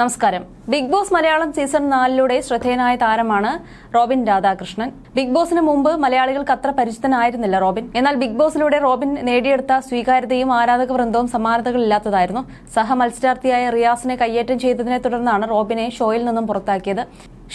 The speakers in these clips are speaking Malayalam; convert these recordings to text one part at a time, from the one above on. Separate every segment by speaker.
Speaker 1: നമസ്കാരം. ബിഗ് ബോസ് മലയാളം സീസൺ നാലിലൂടെ ശ്രദ്ധേയനായ താരമാണ് റോബിൻ രാധാകൃഷ്ണൻ. ബിഗ് ബോസിന് മുമ്പ് മലയാളികൾക്ക് അത്ര പരിചിതനായിരുന്നില്ല റോബിൻ. എന്നാൽ ബിഗ് ബോസിലൂടെ റോബിൻ നേടിയെടുത്ത സ്വീകാര്യതയും ആരാധക വൃന്ദവും സമാനതകളില്ലാത്തതായിരുന്നു. സഹ മത്സരാർത്ഥിയായ റിയാസിനെ കയ്യേറ്റം ചെയ്തതിനെ തുടർന്നാണ് റോബിനെ ഷോയിൽ നിന്നും പുറത്താക്കിയത്.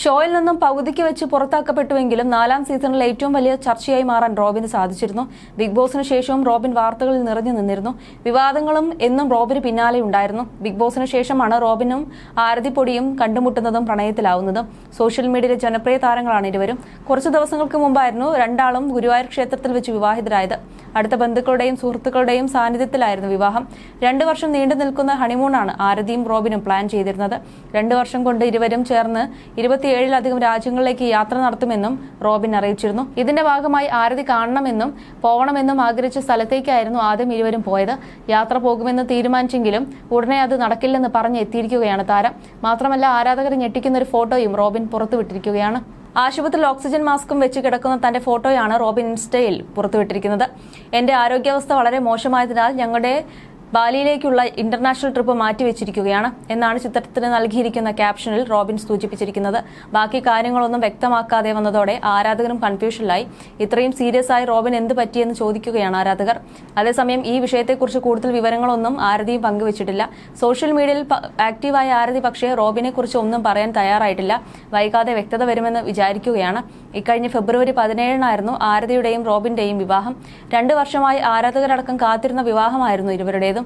Speaker 1: ഷോയിൽ നിന്നും പകുതിക്ക് വെച്ച് പുറത്താക്കപ്പെട്ടുവെങ്കിലും നാലാം സീസണിൽ ഏറ്റവും വലിയ ചർച്ചയായി മാറാൻ റോബിന് സാധിച്ചിരുന്നു. ബിഗ് ബോസിന് ശേഷവും റോബിൻ വാർത്തകളിൽ നിറഞ്ഞു നിന്നിരുന്നു. വിവാദങ്ങളും എന്നും റോബിന് പിന്നാലെ ഉണ്ടായിരുന്നു. ബിഗ് ബോസിന് ശേഷമാണ് റോബിനും ആരതിപ്പൊടിയും കണ്ടുമുട്ടുന്നതും പ്രണയത്തിലാവുന്നതും. സോഷ്യൽ മീഡിയയിലെ ജനപ്രിയ താരങ്ങളാണ് ഇരുവരും. കുറച്ചു ദിവസങ്ങൾക്ക് മുമ്പായിരുന്നു രണ്ടാളും ഗുരുവായൂർ ക്ഷേത്രത്തിൽ വെച്ച് വിവാഹിതരായത്. അടുത്ത ബന്ധുക്കളുടെയും സുഹൃത്തുക്കളുടെയും സാന്നിധ്യത്തിലായിരുന്നു വിവാഹം. രണ്ടു വർഷം നീണ്ടു നിൽക്കുന്ന ഹണിമൂണാണ് ആരതിയും റോബിനും പ്ലാൻ ചെയ്തിരുന്നത്. രണ്ടു വർഷം കൊണ്ട് ഇരുവരും ചേർന്ന് ഇരുപത്തിയേഴിലധികം രാജ്യങ്ങളിലേക്ക് യാത്ര നടത്തുമെന്നും റോബിൻ അറിയിച്ചിരുന്നു. ഇതിന്റെ ഭാഗമായി ആരതി കാണണമെന്നും പോകണമെന്നും ആഗ്രഹിച്ച സ്ഥലത്തേക്കായിരുന്നു ആദ്യം ഇരുവരും പോയത്. യാത്ര പോകുമെന്ന് തീരുമാനിച്ചെങ്കിലും ഉടനെ അത് നടക്കില്ലെന്ന് പറഞ്ഞ് എത്തിയിരിക്കുകയാണ് താരം. മാത്രമല്ല ആരാധകർ ഞെട്ടിക്കുന്ന ഒരു ഫോട്ടോയും റോബിൻ പുറത്തുവിട്ടിരിക്കുകയാണ്. ആശുപത്രിയിൽ ഓക്സിജൻ മാസ്കും വെച്ച് കിടക്കുന്ന തന്റെ ഫോട്ടോയാണ് റോബിൻ ഇൻസ്റ്റയിൽ പുറത്തുവിട്ടിരിക്കുന്നത്. എന്റെ ആരോഗ്യാവസ്ഥ വളരെ മോശമായതിനാൽ ഞങ്ങളുടെ ബാലിയിലേക്കുള്ള ഇന്റർനാഷണൽ ട്രിപ്പ് മാറ്റിവെച്ചിരിക്കുകയാണ് എന്നാണ് ചിത്രത്തിന് നൽകിയിരിക്കുന്ന ക്യാപ്ഷനിൽ റോബിൻ സൂചിപ്പിച്ചിരിക്കുന്നത്. ബാക്കി കാര്യങ്ങളൊന്നും വ്യക്തമാക്കാതെ വന്നതോടെ ആരാധകരും കൺഫ്യൂഷനിലായി. ഇത്രയും സീരിയസ് ആയി റോബിൻ എന്ത് പറ്റിയെന്ന് ചോദിക്കുകയാണ് ആരാധകർ. അതേസമയം ഈ വിഷയത്തെക്കുറിച്ച് കൂടുതൽ വിവരങ്ങളൊന്നും ആരതിയും പങ്കുവച്ചിട്ടില്ല. സോഷ്യൽ മീഡിയയിൽ ആക്റ്റീവായ ആരതി പക്ഷേ റോബിനെക്കുറിച്ച് ഒന്നും പറയാൻ തയ്യാറായിട്ടില്ല. വൈകാതെ വ്യക്തത വരുമെന്ന് വിചാരിക്കുകയാണ്. ഇക്കഴിഞ്ഞ ഫെബ്രുവരി പതിനേഴിനായിരുന്നു ആരതിയുടെയും റോബിന്റെയും വിവാഹം. രണ്ടു വർഷമായി ആരാധകരടക്കം കാത്തിരുന്ന വിവാഹമായിരുന്നു ഇരുവരുടേതും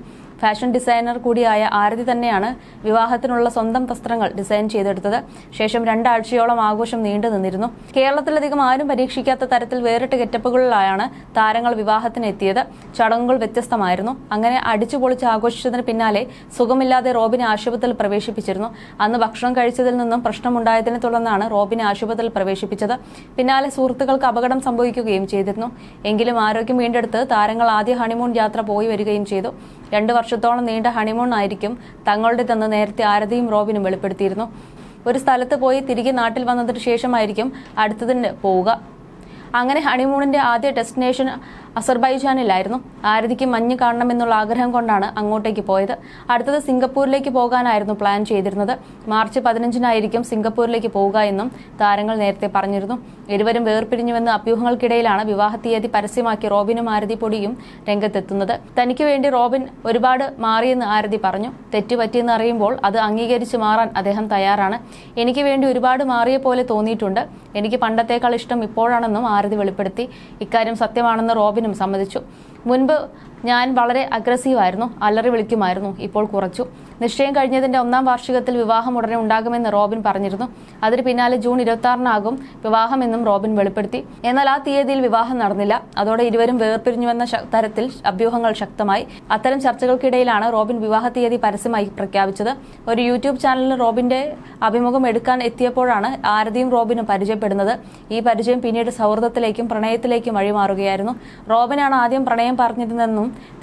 Speaker 1: ഫാഷൻ ഡിസൈനർ കൂടിയായ ആരതി തന്നെയാണ് വിവാഹത്തിനുള്ള സ്വന്തം വസ്ത്രങ്ങൾ ഡിസൈൻ ചെയ്തെടുത്തത്. ശേഷം രണ്ടാഴ്ചയോളം ആഘോഷം നീണ്ടു നിന്നിരുന്നു. കേരളത്തിലധികം ആരും പരീക്ഷിക്കാത്ത തരത്തിൽ വേറിട്ട ഗെറ്റപ്പുകളിലായാണ് താരങ്ങൾ വിവാഹത്തിന് എത്തിയത്. ചടങ്ങുകൾ വ്യത്യസ്തമായിരുന്നു. അങ്ങനെ അടിച്ചു പൊളിച്ച് ആഘോഷിച്ചതിന് പിന്നാലെ സുഖമില്ലാതെ റോബിനെ ആശുപത്രിയിൽ പ്രവേശിപ്പിച്ചിരുന്നു. അന്ന് ഭക്ഷണം കഴിച്ചതിൽ നിന്നും പ്രശ്നമുണ്ടായതിനെ തുടർന്നാണ് റോബിനെ ആശുപത്രിയിൽ പ്രവേശിപ്പിച്ചത്. പിന്നാലെ സുഹൃത്തുക്കൾക്ക് അപകടം സംഭവിക്കുകയും ചെയ്തിരുന്നു. എങ്കിലും ആരോഗ്യം വീണ്ടെടുത്ത് താരങ്ങൾ ആദ്യ ഹണിമൂൺ യാത്ര പോയി വരികയും ചെയ്തു. രണ്ടു വർഷത്തോളം നീണ്ട ഹണിമൂൺ ആയിരിക്കും തങ്ങളുടേതെന്ന് നേരത്തെ ആരതിയും റോബിനും വെളിപ്പെടുത്തിയിരുന്നു. ഒരു സ്ഥലത്ത് പോയി തിരികെ നാട്ടിൽ വന്നതിന് ശേഷമായിരിക്കും അടുത്തതിന് പോവുക. അങ്ങനെ ഹണിമൂണിന്റെ ആദ്യ ഡെസ്റ്റിനേഷൻ അസർബൈജാനിലായിരുന്നു. ആരതിക്ക് മഞ്ഞ് കാണണമെന്നുള്ള ആഗ്രഹം കൊണ്ടാണ് അങ്ങോട്ടേക്ക് പോയത്. അടുത്തത് സിംഗപ്പൂരിലേക്ക് പോകാനായിരുന്നു പ്ലാൻ ചെയ്തിരുന്നത്. മാർച്ച് പതിനഞ്ചിനായിരിക്കും സിംഗപ്പൂരിലേക്ക് പോവുക എന്നും താരങ്ങൾ നേരത്തെ പറഞ്ഞിരുന്നു. ഇരുവരും വേർപിരിഞ്ഞുവെന്ന അഭ്യൂഹങ്ങൾക്കിടയിലാണ് വിവാഹ തീയതി പരസ്യമാക്കി റോബിനും ആരതി പൊടിയും രംഗത്തെത്തുന്നത്. തനിക്ക് വേണ്ടി റോബിൻ ഒരുപാട് മാറിയെന്ന് ആരതി പറഞ്ഞു. തെറ്റുപറ്റിയെന്ന് അറിയുമ്പോൾ അത് അംഗീകരിച്ച് മാറാൻ അദ്ദേഹം തയ്യാറാണ്. എനിക്ക് വേണ്ടി ഒരുപാട് മാറിയ പോലെ തോന്നിയിട്ടുണ്ട്. എനിക്ക് പണ്ടത്തേക്കാൾ ഇഷ്ടം ഇപ്പോഴാണെന്നും ആരതി വെളിപ്പെടുത്തി. ഇക്കാര്യം സത്യമാണെന്ന് റോബിനും സമ്മതിച്ചു. മുൻപ് ഞാൻ വളരെ അഗ്രസീവായിരുന്നു. അലറി വിളിക്കുമായിരുന്നു. ഇപ്പോൾ കുറച്ചു. നിശ്ചയം കഴിഞ്ഞതിന്റെ ഒന്നാം വാർഷികത്തിൽ വിവാഹം ഉടനെ ഉണ്ടാകുമെന്ന് റോബിൻ പറഞ്ഞിരുന്നു. അതിന് പിന്നാലെ ജൂൺ ഇരുപത്തി ആറിനാകും വിവാഹമെന്നും റോബിൻ വെളിപ്പെടുത്തി. എന്നാൽ ആ തീയതിയിൽ വിവാഹം നടന്നില്ല. അതോടെ ഇരുവരും വേർപിരിഞ്ഞുവെന്ന തരത്തിൽ അഭ്യൂഹങ്ങൾ ശക്തമായി. അത്തരം ചർച്ചകൾക്കിടയിലാണ് റോബിൻ വിവാഹ തീയതി പരസ്യമായി പ്രഖ്യാപിച്ചത്. ഒരു യൂട്യൂബ് ചാനലിൽ റോബിന്റെ അഭിമുഖം എടുക്കാൻ എത്തിയപ്പോഴാണ് ആരതിയും റോബിനും പരിചയപ്പെടുന്നത്. ഈ പരിചയം പിന്നീട് സൗഹൃദത്തിലേക്കും പ്രണയത്തിലേക്കും വഴിമാറുകയായിരുന്നു. റോബിനാണ് ആദ്യം പ്രണയം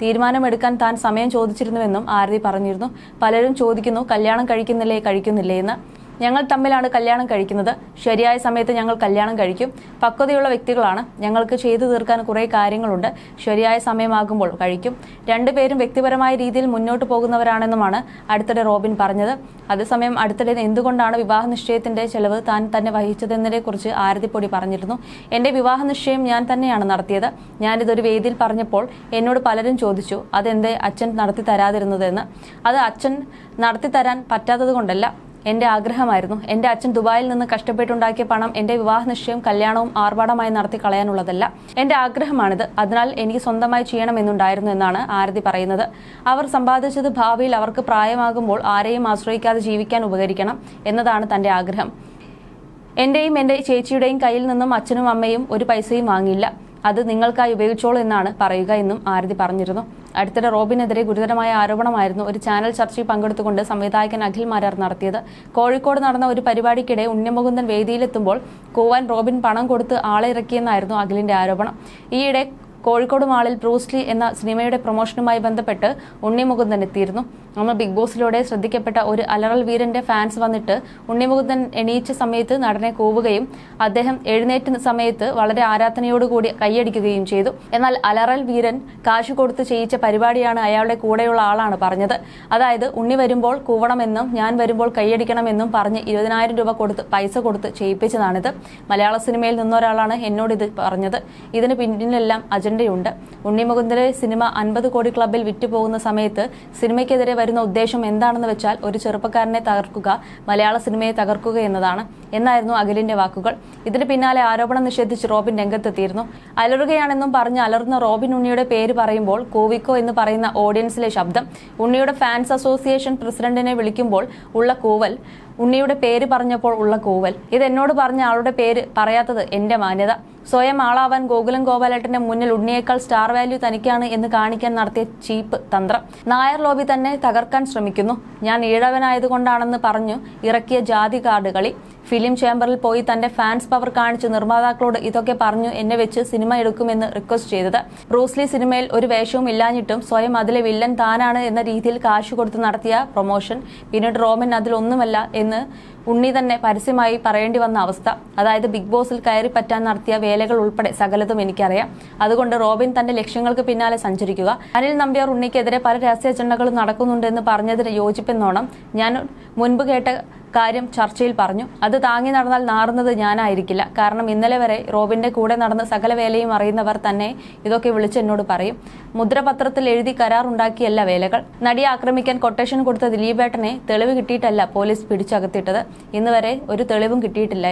Speaker 1: തീരുമാനമെടുക്കാൻ താൻ സമയം ചോദിച്ചിരുന്നുവെന്നും ആരതി പറഞ്ഞിരുന്നു. പലരും ചോദിക്കുന്നു കല്യാണം കഴിക്കുന്നില്ലേ കഴിക്കുന്നില്ലേ എന്ന്. ഞങ്ങൾ തമ്മിലാണ് കല്യാണം കഴിക്കുന്നത്. ശരിയായ സമയത്ത് ഞങ്ങൾ കല്യാണം കഴിക്കും. പക്വതയുള്ള വ്യക്തികളാണ്. ഞങ്ങൾക്ക് ചെയ്തു തീർക്കാൻ കുറേ കാര്യങ്ങളുണ്ട്. ശരിയായ സമയമാകുമ്പോൾ കഴിക്കും. രണ്ടുപേരും വ്യക്തിപരമായ രീതിയിൽ മുന്നോട്ട് പോകുന്നവരാണെന്നുമാണ് അടുത്തിടെ റോബിൻ പറഞ്ഞത്. അതേസമയം അടുത്തിടെ എന്തുകൊണ്ടാണ് വിവാഹ നിശ്ചയത്തിന്റെ ചെലവ് താൻ തന്നെ വഹിച്ചതെന്നതിനെക്കുറിച്ച് ആരതിപ്പൊടി പറഞ്ഞിരുന്നു. എന്റെ വിവാഹ നിശ്ചയം ഞാൻ തന്നെയാണ് നടത്തിയത്. ഞാനിതൊരു വേദിയിൽ പറഞ്ഞപ്പോൾ എന്നോട് പലരും ചോദിച്ചു അതെന്തേ അച്ഛൻ നടത്തി തരാതിരുന്നതെന്ന് അത് അച്ഛൻ നടത്തി തരാൻ പറ്റാത്തത് കൊണ്ടല്ല എന്റെ ആഗ്രഹമായിരുന്നു. എന്റെ അച്ഛൻ ദുബായിൽ നിന്ന് കഷ്ടപ്പെട്ടുണ്ടാക്കിയ പണം എന്റെ വിവാഹ നിശ്ചയം കല്യാണവും ആർഭാടമായി നടത്തി കളയാനുള്ളതല്ല. എന്റെ ആഗ്രഹമാണിത്. അതിനാൽ എനിക്ക് സ്വന്തമായി ചെയ്യണമെന്നുണ്ടായിരുന്നു എന്നാണ് ആരതി പറയുന്നത്. അവർ സമ്പാദിച്ചത് ഭാവിയിൽ അവർക്ക് പ്രായമാകുമ്പോൾ ആരെയും ആശ്രയിക്കാതെ ജീവിക്കാൻ ഉപകരിക്കണം എന്നതാണ് തന്റെ ആഗ്രഹം. എന്റെയും എന്റെ ചേച്ചിയുടെയും കയ്യിൽ നിന്നും അച്ഛനും അമ്മയും ഒരു പൈസയും വാങ്ങിയില്ല അത് നിങ്ങൾക്കായി ഉപയോഗിച്ചോളൂ എന്നാണ് പറയുക എന്നും ആരതി പറഞ്ഞിരുന്നു. അടുത്തിടെ റോബിനെതിരെ ഗുരുതരമായ ആരോപണമായിരുന്നു ഒരു ചാനൽ ചർച്ചയിൽ പങ്കെടുത്തുകൊണ്ട് സംവിധായകൻ അഖിൽ മാരാർ നടത്തിയത്. കോഴിക്കോട് നടന്ന ഒരു പരിപാടിക്കിടെ ഉണ്ണിമുകുന്ദൻ വേദിയിലെത്തുമ്പോൾ കൂവാൻ റോബിൻ പണം കൊടുത്ത് ആളെ ഇറക്കിയെന്നായിരുന്നു അഖിലിന്റെ ആരോപണം. ഈയിടെ കോഴിക്കോട് മാളിൽ ബ്രൂസ്ലി എന്ന സിനിമയുടെ പ്രൊമോഷനുമായി ബന്ധപ്പെട്ട് ഉണ്ണി മുകുന്ദൻ എത്തിയിരുന്നു. നമ്മൾ ബിഗ് ബോസിലൂടെ ശ്രദ്ധിക്കപ്പെട്ട ഒരു അലറൽ വീരന്റെ ഫാൻസ് വന്നിട്ട് ഉണ്ണിമുകുന്ദൻ എണീച്ച സമയത്ത് നടനെ കൂവുകയും അദ്ദേഹം എഴുന്നേറ്റ സമയത്ത് വളരെ ആരാധനയോടുകൂടി കൈയടിക്കുകയും ചെയ്തു. എന്നാൽ അലറൽ വീരൻ കാശ് കൊടുത്ത് ചെയ്യിച്ച പരിപാടിയാണ് അയാളുടെ കൂടെയുള്ള ആളാണ് പറഞ്ഞത്. അതായത് ഉണ്ണി വരുമ്പോൾ കൂവണമെന്നും ഞാൻ വരുമ്പോൾ കൈയടിക്കണമെന്നും പറഞ്ഞ് ഇരുപതിനായിരം രൂപ കൊടുത്ത് പൈസ കൊടുത്ത് ചെയ്യിപ്പിച്ചതാണിത്. മലയാള സിനിമയിൽ നിന്നൊരാളാണ് എന്നോട് ഇത് പറഞ്ഞത്. ഇതിന് പിന്നിലെല്ലാം അജണ്ടയുണ്ട്. ഉണ്ണിമുകുന്ദന്റെ സിനിമ അൻപത് കോടി ക്ലബിൽ വിറ്റുപോകുന്ന സമയത്ത് സിനിമയ്ക്കെതിരെ വരുന്ന ഉദ്ദേശം എന്താണെന്ന് വെച്ചാൽ ഒരു ചെറുപ്പക്കാരനെ തകർക്കുക മലയാള സിനിമയെ തകർക്കുക എന്നതാണ്. എന്നായിരുന്നു അഖിലിന്റെ വാക്കുകൾ. ഇതിന് പിന്നാലെ ആരോപണം നിഷേധിച്ച് റോബിൻ രംഗത്തെത്തിയിരുന്നു. അലറുകയാണെന്നും പറഞ്ഞ് അലർന്ന റോബിൻ ഉണ്ണിയുടെ പേര് പറയുമ്പോൾ കോവിക്കോ എന്ന് പറയുന്ന ഓഡിയൻസിലെ ശബ്ദം. ഉണ്ണിയുടെ ഫാൻസ് അസോസിയേഷൻ പ്രസിഡന്റിനെ വിളിക്കുമ്പോൾ ഉള്ള കൂവൽ ഉണ്ണിയുടെ പേര് പറഞ്ഞപ്പോൾ ഉള്ള കൂവൽ. ഇത് എന്നോട് പറഞ്ഞ ആളുടെ പേര് പറയാത്തത് എന്റെ മാന്യത. സ്വയം ആളാവാൻ ഗോകുലം ഗോപാലേട്ടന്റെ മുന്നിൽ ഉണ്ണിയേക്കാൾ സ്റ്റാർ വാല്യൂ തനിക്കാണ് എന്ന് കാണിക്കാൻ നടത്തിയ ചീപ്പ് തന്ത്രം. നായർ ലോബി തന്നെ തകർക്കാൻ ശ്രമിക്കുന്നു. ഞാൻ ഈഴവനായതുകൊണ്ടാണെന്ന് പറഞ്ഞു ഇറക്കിയ ജാതി കാർഡ് കളി. ഫിലിം ചേംബറിൽ പോയി തന്റെ ഫാൻസ് പവർ കാണിച്ച് നിർമ്മാതാക്കളോട് ഇതൊക്കെ പറഞ്ഞു എന്നെ വെച്ച് സിനിമ എടുക്കുമെന്ന് റിക്വസ്റ്റ് ചെയ്തത്. ബ്രൂസ്ലി സിനിമയിൽ ഒരു വേഷവും ഇല്ലാഞ്ഞിട്ടും സ്വയം അതിലെ വില്ലൻ താനാണ് എന്ന രീതിയിൽ കാശ് കൊടുത്ത് നടത്തിയ പ്രൊമോഷൻ പിന്നീട് റോമൻ അതിലൊന്നുമല്ല എന്ന് ഉണ്ണി തന്നെ പരസ്യമായി പറയേണ്ടി വന്ന അവസ്ഥ. അതായത് ബിഗ് ബോസിൽ കയറി പറ്റാൻ നടത്തിയ വേലകൾ ഉൾപ്പെടെ സകലതും എനിക്കറിയാം. അതുകൊണ്ട് റോബിൻ തന്റെ ലക്ഷ്യങ്ങൾക്ക് പിന്നാലെ സഞ്ചരിക്കുക. അനിൽ നമ്പ്യാർ ഉണ്ണിക്കെതിരെ പല രഹസ്യ അജണ്ടകളും നടക്കുന്നുണ്ടെന്ന് പറഞ്ഞതിന് യോജിപ്പെന്നോണം. ഞാൻ മുൻപ് കേട്ട കാര്യം ചർച്ചയിൽ പറഞ്ഞു. അത് താങ്ങി നടന്നാൽ നാറുന്നത് ഞാനായിരിക്കില്ല. കാരണം ഇന്നലെ വരെ റോബിന്റെ കൂടെ നടന്ന സകല വേലയും അറിയുന്നവർ തന്നെ ഇതൊക്കെ വിളിച്ച് എന്നോട് പറയും. മുദ്രപത്രത്തിൽ എഴുതി കരാർ ഉണ്ടാക്കിയല്ല വേലകൾ. നടിയെ ആക്രമിക്കാൻ കൊട്ടേഷൻ കൊടുത്ത ദിലീപേട്ടനെ തെളിവ് കിട്ടിയിട്ടല്ല പോലീസ് പിടിച്ചകത്തിട്ടത്. ഇന്നവരെ ഒരു തെളിവും കിട്ടിയിട്ടില്ല.